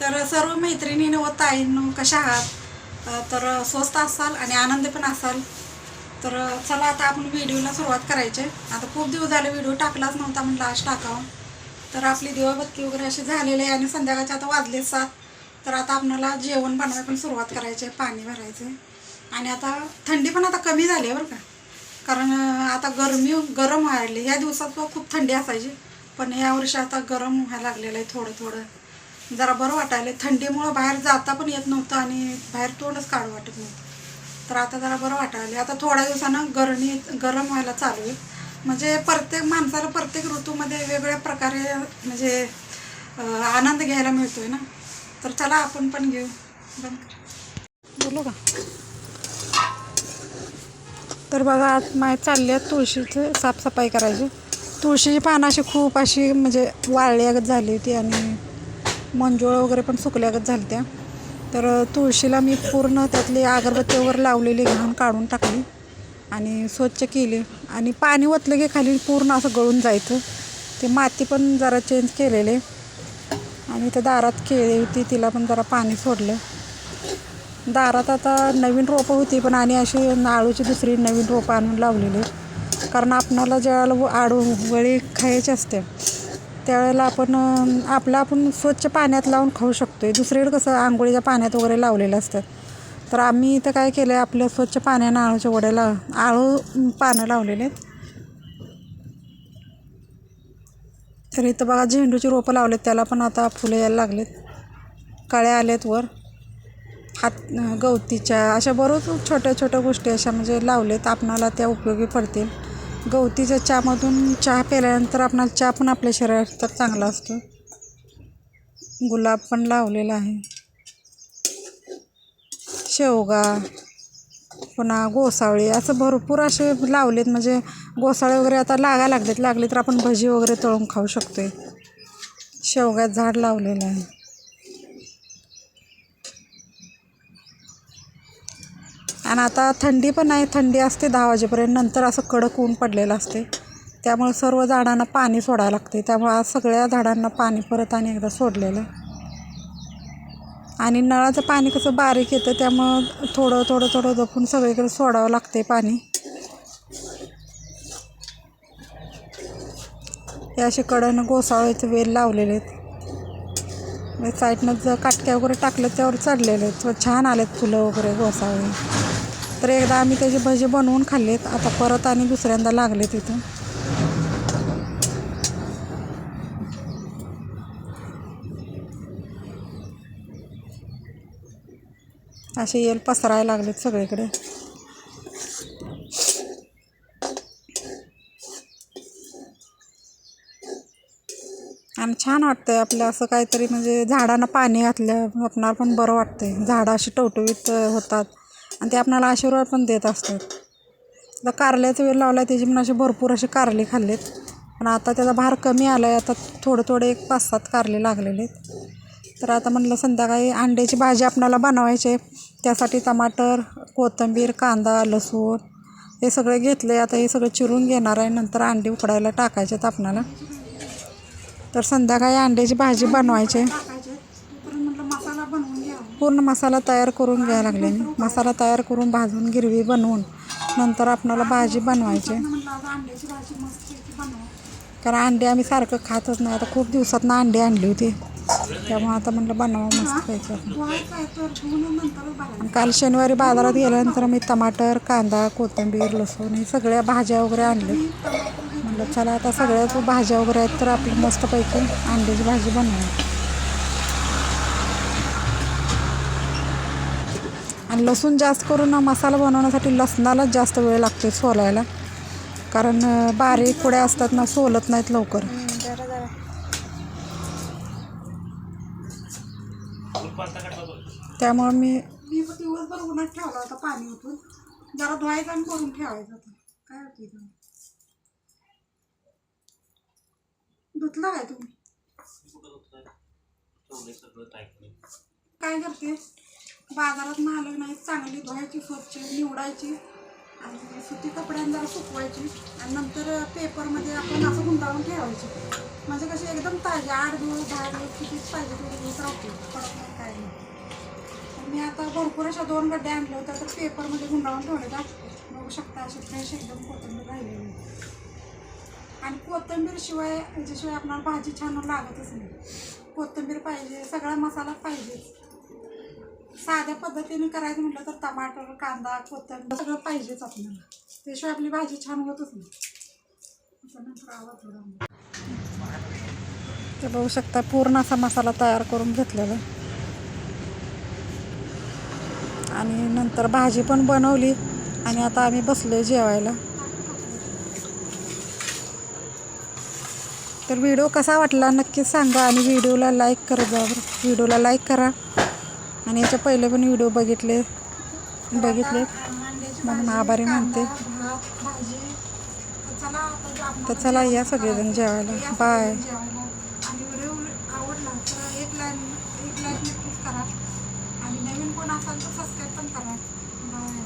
तर सर्व मैत्रिणीनं व ताईंनो कशा आहात? तर स्वस्त असाल आणि आनंदी पण असाल. तर चला आता आपण व्हिडिओला सुरुवात करायची. आहे. आता खूप दिवस झाले व्हिडिओ टाकलाच नव्हता म्हटलं आज टाकावं. तर आपली दिवाबत्ती वगैरे अशी झालेली आहे आणि संध्याकाळचे आता वाजले सात. तर आता आपल्याला जेवण बनवायला पण सुरुवात करायची आहे पाणी भरायचं आहे. आणि आता थंडी पण आता कमी झाली आहे बरं का. कारण आता गरमी गरम व्हायला या दिवसात पण खूप थंडी असायची. पण या वर्षी आता गरम व्हायला लागलेलं आहे थोडं थोडं. जरा बरं वाटायला थंडीमुळं बाहेर जाता पण येत नव्हतं आणि बाहेर तोंडच काढू वाटत नव्हतं. तर आता जरा बरं वाटायला आता थोड्या दिवसानं गरमी गरम व्हायला चालू आहे. म्हणजे प्रत्येक माणसाला प्रत्येक ऋतूमध्ये वेगवेगळ्या प्रकारे म्हणजे आनंद घ्यायला मिळतोय ना? तर चला आपण पण घेऊ. बंद कर. बोलू का? तर बघा आज माय चालली आहे तुळशीचं साफसफाई करायची. तुळशीची पानं अशी खूप अशी म्हणजे वाळल्यागत झाली होती आणि मंजुळं वगैरे पण सुकल्यागत झालत्या. तर तुळशीला मी पूर्ण त्यातली अगरबत्तीवर लावलेली घाण काढून टाकली आणि स्वच्छ केली. आणि पाणी ओतलं की खाली पूर्ण असं गळून जायचं. ते माती पण जरा चेंज केलेले. आणि त्या दारात केळी होती तिला पण जरा पाणी सोडलं. दारात आता नवीन रोपं होती पण आणि अशी नाळूची दुसरी नवीन रोपं आणून लावलेली. कारण आपणाला ज्यावेळेला व- आडू वळी खायची असते त्यावेळेला आपण आपलं आपण स्वच्छ पाण्यात लावून खाऊ शकतो आहे दुसरीकडे कसं आंघोळीच्या पाण्यात वगैरे लावलेलं असतात तर आम्ही इथं काय केलं आहे आपलं स्वच्छ पाण्यानं आळूच्या वड्याला आळू पानं लावलेले आहेत. तर इथं बघा झेंडूची रोपं लावलेत त्याला पण आता फुलं यायला लागलेत. कळ्या आलेत वर. हात गवतीच्या अशा बरोच छोट्या छोट्या गोष्टी अशा म्हणजे लावलेत. आपणाला त्या उपयोगी पडतील. गवतीच्या चहामधून चहा प्यायल्यानंतर आपला चहा पण आपल्या शरीरात तर चांगला असतो. गुलाब पण लावलेला आहे. शेवगा पुन्हा गोसावळी असं भरपूर असे लावलेत. म्हणजे गोसाळे वगैरे आता लागा लागलेत. लागले तर आपण भजी वगैरे तळून खाऊ शकतो आहे शेवग्यात झाड लावलेलं आहे. आणि आता थंडी पण आहे थंडी असते दहा वाजेपर्यंत. नंतर असं कडक ऊन पडलेलं असते. त्यामुळे सर्व झाडांना पाणी सोडायला लागते. त्यामुळे आज सगळ्या झाडांना पाणी परत आणि एकदा सोडलेलं. आणि नळाचं पाणी कसं बारीक येतं त्यामुळं थोडं थोडं थोडं जपून सगळीकडे सोडावं लागते पाणी. हे असे कडनं गोसाळ्याचे वेल लावलेले आहेत. म्हणजे साईडनं जर काटक्या वगैरे टाकलं त्यावर चढलेले आहेत. छान आलेत फुलं वगैरे गोसाळे. तर एकदा आम्ही त्याचे भजे बनवून खाल्लेत. आता परत आणि दुसऱ्यांदा लागले तिथं असे येल पसरायला लागलेत सगळीकडे. आणि छान वाटतंय आपलं असं काहीतरी म्हणजे झाडांना पाणी घातलं आपणाला पण बरं वाटतंय. झाडं अशी टवटवीत होतात. आणि ते आपणाला आशीर्वाद पण देत असतात. आता कारल्याचं वेळ लावला त्याची पण असे भरपूर असे कारले खाल्लेत. पण आता त्याचा भार कमी आला आहे आता थोडं थोडे एक पाच सात कारले लागलेले आहेत तर आता म्हणलं संध्याकाळी अंड्याची भाजी आपणाला बनवायची आहे. त्यासाठी टमाटर कोथिंबीर कांदा लसूण हे सगळे घेतले आता हे सगळं चिरून घेणार आहे. नंतर अंडी उकडायला टाकायचे आहेत आपणाला. तर संध्याकाळी अंड्याची भाजी बनवायची आहे. मसाला बनवून घ्या पूर्ण मसाला तयार करून घ्यायला लागले. मी मसाला तयार करून भाजून गिरवी बनवून नंतर आपणाला भाजी बनवायची. कारण अंडे आम्ही सारखं खातच नाही. आता खूप दिवसात अंडे आणली होती. त्यामुळे आता म्हटलं बनवा मस्त पैकी काल शनिवारी बाजारात गेल्यानंतर मी टमाटर कांदा कोथिंबीर लसूण हे सगळ्या भाज्या वगैरे आणले म्हटलं चला आता सगळ्याच भाज्या वगैरे आहेत तर आपली मस्तपैकी अंड्याची भाजी बनवायची आणि लसूण जास्त करून मसाला बनवण्यासाठी लसणालाच जास्त वेळ लागतो सोलायला. कारण बारीक कुड्या असतात ना सोलत नाहीत लवकर. त्यामुळं मी मी दिवसभर उन्हात ठेवला होता पाणी होतं जरा धुवायचं आणि करून ठेवायचं होतं. काय होतं धुतला काय तुम्ही? काय करते बाजारात महालग नाही चांगली धुवायची स्वच्छ निवडायची. आणि सुती कपड्यांना जरा सुकवायची. आणि नंतर पेपरमध्ये आपण असं गुंडाळून ठेवायची. म्हणजे कशी एकदम ताजी आठ दिवस दहा दिवस कितीच पाहिजे तेवढी दिवस राहते नाही. मी आता भरपूर अशा दोन गड्डे आणले होते तर पेपरमध्ये गुंडाळून ठेवले का? बघू शकता असे फ्रेश एकदम कोथिंबीर राहिलेली आणि कोथिंबीर शिवाय याच्याशिवाय आपल्याला भाजी छान लागतच नाही. कोथिंबीर पाहिजे सगळा मसाला पाहिजेच. साध्या पद्धतीने करायचं म्हटलं तर टमाटर कांदा कोथिंबीर सगळं पाहिजेच आपल्याला. त्याशिवाय आपली भाजी छान होतच नाही. थोडा ते बघू शकता पूर्ण असा मसाला तयार करून घेतलेला आणि नंतर भाजी पण बनवली आणि आता आम्ही बसलो जेवायला. तर व्हिडिओ कसा वाटला नक्कीच सांगा आणि व्हिडिओला लाईक करत जा व्हिडिओला लाईक करा. आणि याच्या पहिले पण व्हिडिओ बघितले बघितले. म्हणून आभारी मानते तर चला या सगळेजण जेवायला. बाय आणि आवडला तर एक लाईक एक लाईक नक्कीच करा. आणि नवीन कोण असाल तर सबस्क्राईब पण करा. बाय